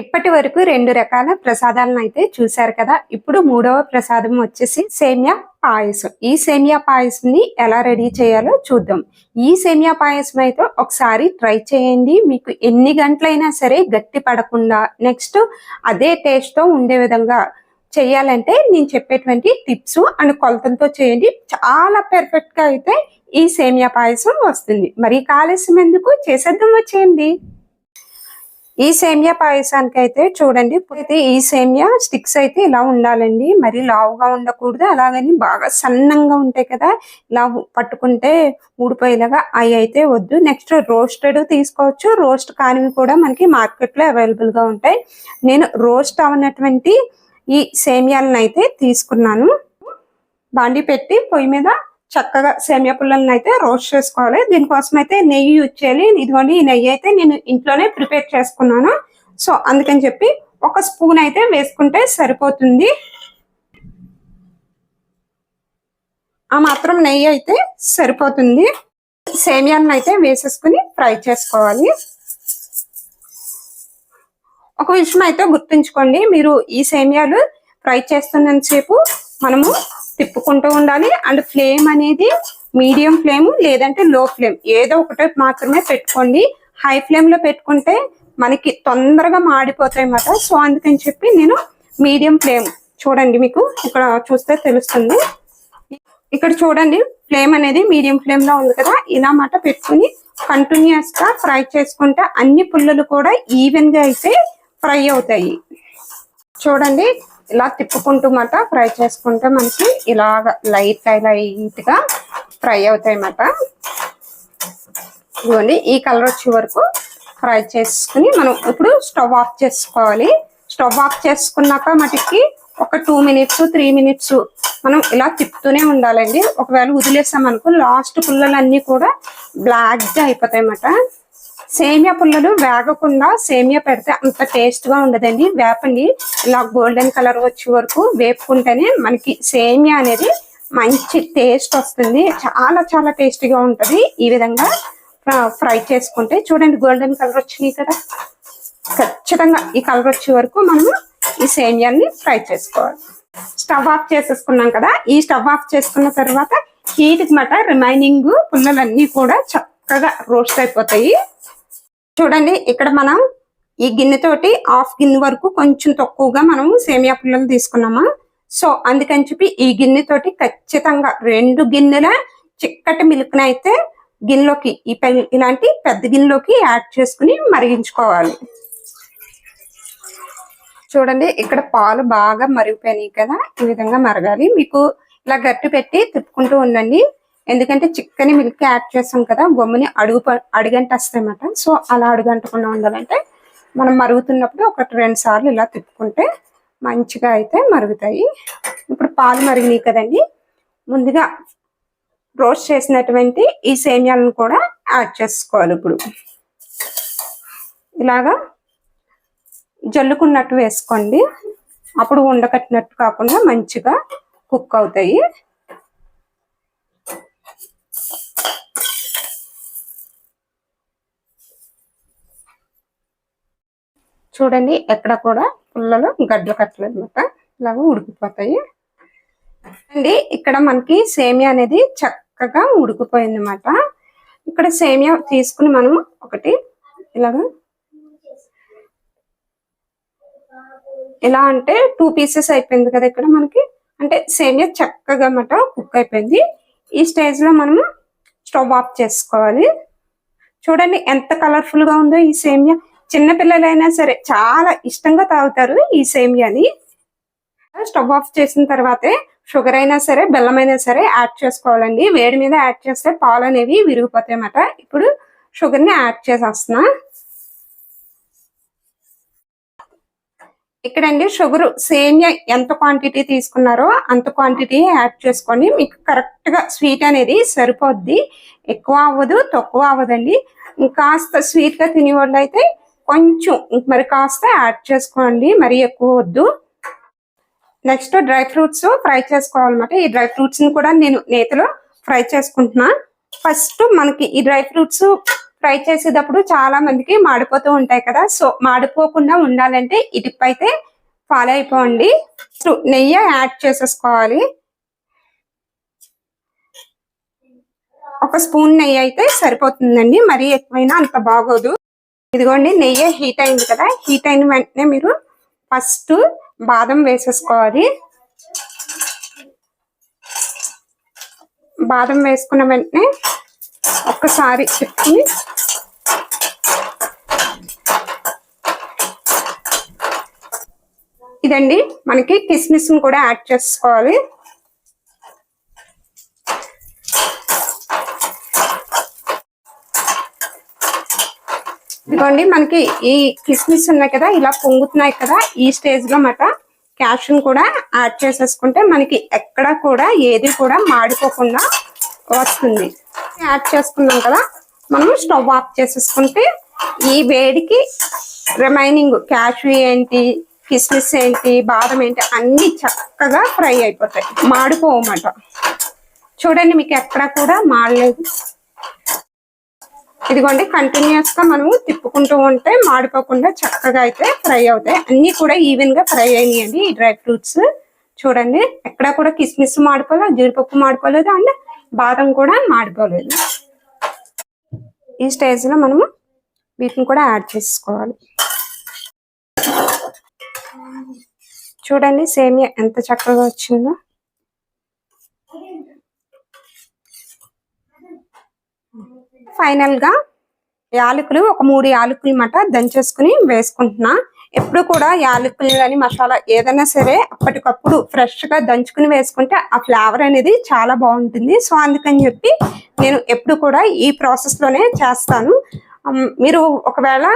ఇప్పటి వరకు రెండు రకాల ప్రసాదాలను అయితే చూశారు కదా. ఇప్పుడు మూడవ ప్రసాదం వచ్చేసి సేమియా పాయసం. ఈ సేమియా పాయసంని ఎలా రెడీ చేయాలో చూద్దాం. ఈ సేమియా పాయసం అయితే ఒకసారి ట్రై చేయండి. మీకు ఎన్ని గంటలైనా సరే గట్టి పడకుండా నెక్స్ట్ అదే టేస్ట్తో ఉండే విధంగా చేయాలంటే నేను చెప్పేటువంటి టిప్స్ అండ్ కొలతలతో చేయండి. చాలా పెర్ఫెక్ట్గా అయితే ఈ సేమియా పాయసం వస్తుంది. మరి కాలుష్యం ఎందుకు? చేసేద్దాం వచ్చేయండి ఈ సేమియా పాయసానికి అయితే చూడండి అయితే ఈ సేమియా స్టిక్స్ అయితే ఇలా ఉండాలండి. మరి లావుగా ఉండకూడదు. అలాగని బాగా సన్నంగా ఉంటాయి కదా ఇలా పట్టుకుంటే ఊడిపోయేలాగా అవి అయితే వద్దు. నెక్స్ట్ రోస్టెడ్ తీసుకోవచ్చు. రోస్ట్ కానివి కూడా మనకి మార్కెట్లో అవైలబుల్గా ఉంటాయి. నేను రోస్ట్ అవనటువంటి ఈ సేమియాలను అయితే తీసుకున్నాను. బాండి పెట్టి పొయ్యి మీద చక్కగా సేమియా పుల్లల్ని అయితే రోస్ట్ చేసుకోవాలి. దీనికోసం అయితే నెయ్యి యూజ్ చేయాలి. ఇదిగోండి ఈ నెయ్యి అయితే నేను ఇంట్లోనే ప్రిపేర్ చేసుకున్నాను. సో అందుకని చెప్పి ఒక స్పూన్ అయితే వేసుకుంటే సరిపోతుంది. ఆ మాత్రం నెయ్యి అయితే సరిపోతుంది. సేమియాలను అయితే వేసేసుకుని ఫ్రై చేసుకోవాలి. ఒక విషయం అయితే గుర్తుంచుకోండి. మీరు ఈ సేమియాలు ఫ్రై చేస్తున్నంతసేపు మనము తిప్పుకుంటూ ఉండాలి. అండ్ ఫ్లేమ్ అనేది మీడియం ఫ్లేమ్ లేదంటే లో ఫ్లేమ్. ఏదో ఒకటి మాత్రమే పెట్టుకోండి. హై ఫ్లేమ్లో పెట్టుకుంటే మనకి తొందరగా మాడిపోతాయి అన్నమాట. సో అందుకని చెప్పి నేను మీడియం ఫ్లేమ్ చూడండి మీకు. ఇక్కడ చూస్తే తెలుస్తుంది. ఇక్కడ చూడండి ఫ్లేమ్ అనేది మీడియం ఫ్లేమ్లో ఉంది కదా. ఇలా మాట పెట్టుకుని కంటిన్యూస్గా ఫ్రై చేసుకుంటే అన్ని పుల్లలు కూడా ఈవెన్గా అయితే ఫ్రై అవుతాయి. చూడండి ఇలా తిప్పుకుంటూ మాట ఫ్రై చేసుకుంటే మనకి ఇలాగ లైట్ లైట్గా ఫ్రై అవుతాయి అన్నమాట ఇదిగోండి ఈ కలర్ వచ్చే వరకు ఫ్రై చేసుకుని మనం ఇప్పుడు స్టవ్ ఆఫ్ చేసుకోవాలి. స్టవ్ ఆఫ్ చేసుకున్నాక మటుకి ఒక టూ మినిట్స్ త్రీ మినిట్స్ మనం ఇలా తిప్పుతూనే ఉండాలండి. ఒకవేళ వదిలేసామనుకో లాస్ట్ పుల్లలన్నీ కూడా బ్లాక్గా అయిపోతాయి అన్నమాట సేమియా పుల్లలు వేగకుండా సేమియా పెడితే అంత టేస్ట్గా ఉండదండి. వేపండి ఇలా గోల్డెన్ కలర్ వచ్చే వరకు వేపుకుంటేనే మనకి సేమియా అనేది మంచి టేస్ట్ వస్తుంది. చాలా చాలా టేస్టీగా ఉంటది. ఈ విధంగా ఫ్రై చేసుకుంటే చూడండి గోల్డెన్ కలర్ వచ్చినాయి కదా. ఖచ్చితంగా ఈ కలర్ వచ్చే వరకు మనము ఈ సేమియాన్ని ఫ్రై చేసుకోవాలి. స్టవ్ ఆఫ్ చేసేసుకున్నాం కదా. ఈ స్టవ్ ఆఫ్ చేసుకున్న తర్వాత హీట్ మాట రిమైనింగ్ పుల్లలన్నీ కూడా చక్కగా రోస్ట్ అయిపోతాయి. చూడండి ఇక్కడ మనం ఈ గిన్నెతోటి హాఫ్ గిన్నె వరకు కొంచెం తక్కువగా మనం సేమియా పుల్లలు తీసుకున్నామా? సో అందుకని చెప్పి ఈ గిన్నెతోటి ఖచ్చితంగా రెండు గిన్నెల చిక్కటి మిల్క్ని అయితే గిన్నెలోకి ఈ ఇలాంటి పెద్ద గిన్నెలోకి యాడ్ చేసుకుని మరిగించుకోవాలి. చూడండి ఇక్కడ పాలు బాగా మరిగిపోయినాయి కదా ఈ విధంగా మరగాలి. మీకు ఇలా గట్టి పెట్టి తిప్పుకుంటూ ఉండండి. ఎందుకంటే చిక్కని మిల్క్ యాడ్ చేస్తాం కదా బొమ్మని అడుగు అడుగంట వస్తాయన్నమాట సో అలా అడుగంటకుండా ఉండాలంటే మనం మరుగుతున్నప్పుడు ఒకటి రెండు సార్లు ఇలా తిప్పుకుంటే మంచిగా అయితే మరుగుతాయి. ఇప్పుడు పాలు మరిగినాయి కదండి ముందుగా రోస్ట్ చేసినటువంటి ఈ సేమియాలను కూడా యాడ్ చేసుకోవాలి ఇప్పుడు. ఇలాగా జల్లుకున్నట్టు వేసుకోండి. అప్పుడు ఉండకట్టినట్టు కాకుండా మంచిగా కుక్ అవుతాయి. చూడండి ఎక్కడ కూడా పుల్లలు గడ్డలు కట్టలేదు అనమాట. ఇలాగ ఉడికిపోతాయి. అండి ఇక్కడ మనకి సేమియా అనేది చక్కగా ఉడికిపోయింది అనమాట. ఇక్కడ సేమియా తీసుకుని మనం ఒకటి ఇలాగ ఎలా అంటే టూ పీసెస్ అయిపోయింది కదా ఇక్కడ మనకి. అంటే సేమియా చక్కగా అన్నమాట కుక్ అయిపోయింది. ఈ స్టేజ్లో స్టవ్ ఆఫ్ చేసుకోవాలి. చూడండి ఎంత కలర్ఫుల్గా ఉందో ఈ సేమియా. చిన్న పిల్లలైనా సరే చాలా ఇష్టంగా తాగుతారు ఈ సేమియాని. స్టవ్ ఆఫ్ చేసిన తర్వాతే షుగర్ అయినా సరే బెల్లం అయినా సరే యాడ్ చేసుకోవాలండి. వేడి మీద యాడ్ చేస్తే పాలు అనేవి విరిగిపోతాయి అన్నమాట. ఇప్పుడు షుగర్ని యాడ్ చేసేస్తున్నా. ఇక్కడండి షుగర్ సేమియా ఎంత క్వాంటిటీ తీసుకున్నారో అంత క్వాంటిటీ యాడ్ చేసుకోండి మీకు కరెక్ట్గా స్వీట్ అనేది సరిపోద్ది. ఎక్కువ అవ్వదు తక్కువ అవ్వదండి. కాస్త స్వీట్గా తినేవాళ్ళు అయితే కొంచెం మరి కాస్త యాడ్ చేసుకోండి మరి ఎక్కువ వద్దు. నెక్స్ట్ డ్రై ఫ్రూట్స్ ఫ్రై చేసుకోవాలన్నమాట. ఈ డ్రై ఫ్రూట్స్ని కూడా నేను నేతిలో ఫ్రై చేసుకుంటున్నా. ఫస్ట్ మనకి ఈ డ్రై ఫ్రూట్స్ ఫ్రై చేసేటప్పుడు చాలా మందికి మాడిపోతూ ఉంటాయి కదా. సో మాడిపోకుండా ఉండాలంటే ఈ టిప్ అయితే ఫాలో అయిపోండి. సో నెయ్యి యాడ్ చేసేసుకోవాలి. ఒక స్పూన్ నెయ్యి అయితే సరిపోతుందండి. మరీ ఎక్కువైనా అంత బాగోదు. ఇదిగోండి నెయ్యి హీట్ అయింది కదా. హీట్ అయిన వెంటనే మీరు ఫస్ట్ బాదం వేసేసుకోవాలి. బాదం వేసుకున్న వెంటనే ఒక్కసారి తిప్పుకుని ఇదండి మనకి కిస్మిస్ కూడా యాడ్ చేసుకోవాలి. ఇదిగోండి మనకి ఈ కిస్మిస్ ఉన్నాయి కదా ఇలా పొంగుతున్నాయి కదా ఈ స్టేజ్లో మాట క్యాష్ని కూడా యాడ్ చేసేసుకుంటే మనకి ఎక్కడ కూడా ఏది కూడా మాడిపోకుండా వస్తుంది. యాడ్ చేసుకున్నాం కదా మనం స్టవ్ ఆఫ్ చేసేసుకుంటే ఈ వేడికి రిమైనింగ్ క్యాషు ఏంటి కిస్మిస్ ఏంటి బాదం ఏంటి అన్ని చక్కగా ఫ్రై అయిపోతాయి. మాడిపోవమాట చూడండి మీకు ఎక్కడ కూడా మాడలేదు. ఇదిగోండి కంటిన్యూస్గా మనము తిప్పుకుంటూ ఉంటే మాడిపోకుండా చక్కగా అయితే ఫ్రై అవుతాయి. అన్ని కూడా ఈవెన్గా ఫ్రై అయినాయండి ఈ డ్రై ఫ్రూట్స్. చూడండి ఎక్కడ కూడా కిస్మిస్ మాడిపోలేదు జీడిపప్పు మాడిపోలేదు అండ్ బాదం కూడా మాడిపోలేదు. ఈ స్టేజ్లో మనము వీటిని కూడా యాడ్ చేసుకోవాలి. చూడండి సేమియా ఎంత చక్కగా వచ్చిందో. ఫైనల్గా యాలకులు ఒక మూడు యాలకులు మాట దంచేసుకుని వేసుకుంటున్నా. ఎప్పుడు కూడా యాలకులు కానీ మసాలా ఏదైనా సరే అప్పటికప్పుడు ఫ్రెష్గా దంచుకుని వేసుకుంటే ఆ ఫ్లేవర్ అనేది చాలా బాగుంటుంది. సో అందుకని చెప్పి నేను ఎప్పుడు కూడా ఈ ప్రాసెస్లోనే చేస్తాను. మీరు ఒకవేళ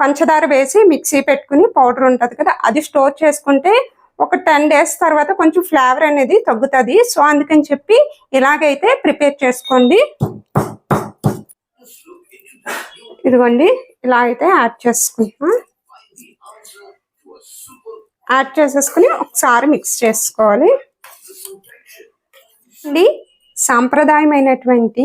పంచదార వేసి మిక్సీ పెట్టుకుని పౌడర్ ఉంటుంది కదా అది స్టోర్ చేసుకుంటే ఒక టెన్ డేస్ తర్వాత కొంచెం ఫ్లేవర్ అనేది తగ్గుతుంది. సో అందుకని చెప్పి ఇలాగైతే ప్రిపేర్ చేసుకోండి. ఇదిగోండి ఇలా అయితే యాడ్ చేసుకుంటున్నా. యాడ్ చేసేసుకుని ఒకసారి మిక్స్ చేసుకోవాలి. అండి సాంప్రదాయమైనటువంటి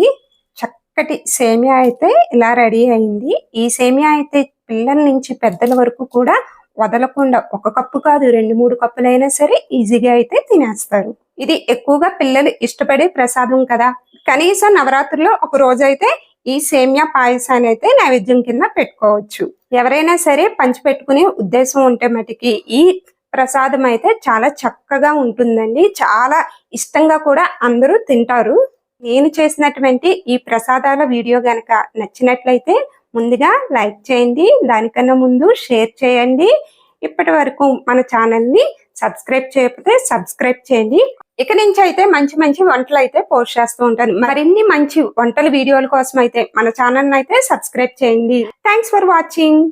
చక్కటి సేమియా అయితే ఇలా రెడీ అయింది. ఈ సేమియా అయితే పిల్లల నుంచి పెద్దల వరకు కూడా వదలకుండా ఒక కప్పు కాదు రెండు మూడు కప్పులైనా సరే ఈజీగా అయితే తినేస్తారు. ఇది ఎక్కువగా పిల్లలు ఇష్టపడే ప్రసాదం కదా. కనీసం నవరాత్రిలో ఒక రోజు అయితే ఈ సేమియా పాయసాన్ని అయితే నైవేద్యం కింద పెట్టుకోవచ్చు. ఎవరైనా సరే పంచి పెట్టుకునే ఉద్దేశం ఉంటే మటుకి ఈ ప్రసాదం అయితే చాలా చక్కగా ఉంటుందండి. చాలా ఇష్టంగా కూడా అందరూ తింటారు. నేను చేసినటువంటి ఈ ప్రసాదాల వీడియో గనక నచ్చినట్లయితే ముందుగా లైక్ చేయండి. దానికన్నా ముందు షేర్ చేయండి. ఇప్పటి వరకు మన ఛానల్ని సబ్స్క్రైబ్ చేయకపోతే సబ్స్క్రైబ్ చేయండి. ఇక నుంచి అయితే మంచి మంచి వంటలు అయితే పోస్ట్ చేస్తూ ఉంటాను. మరిన్ని మంచి వంటల వీడియోల కోసం అయితే మన ఛానల్ అయితే సబ్స్క్రైబ్ చేయండి. Thanks for watching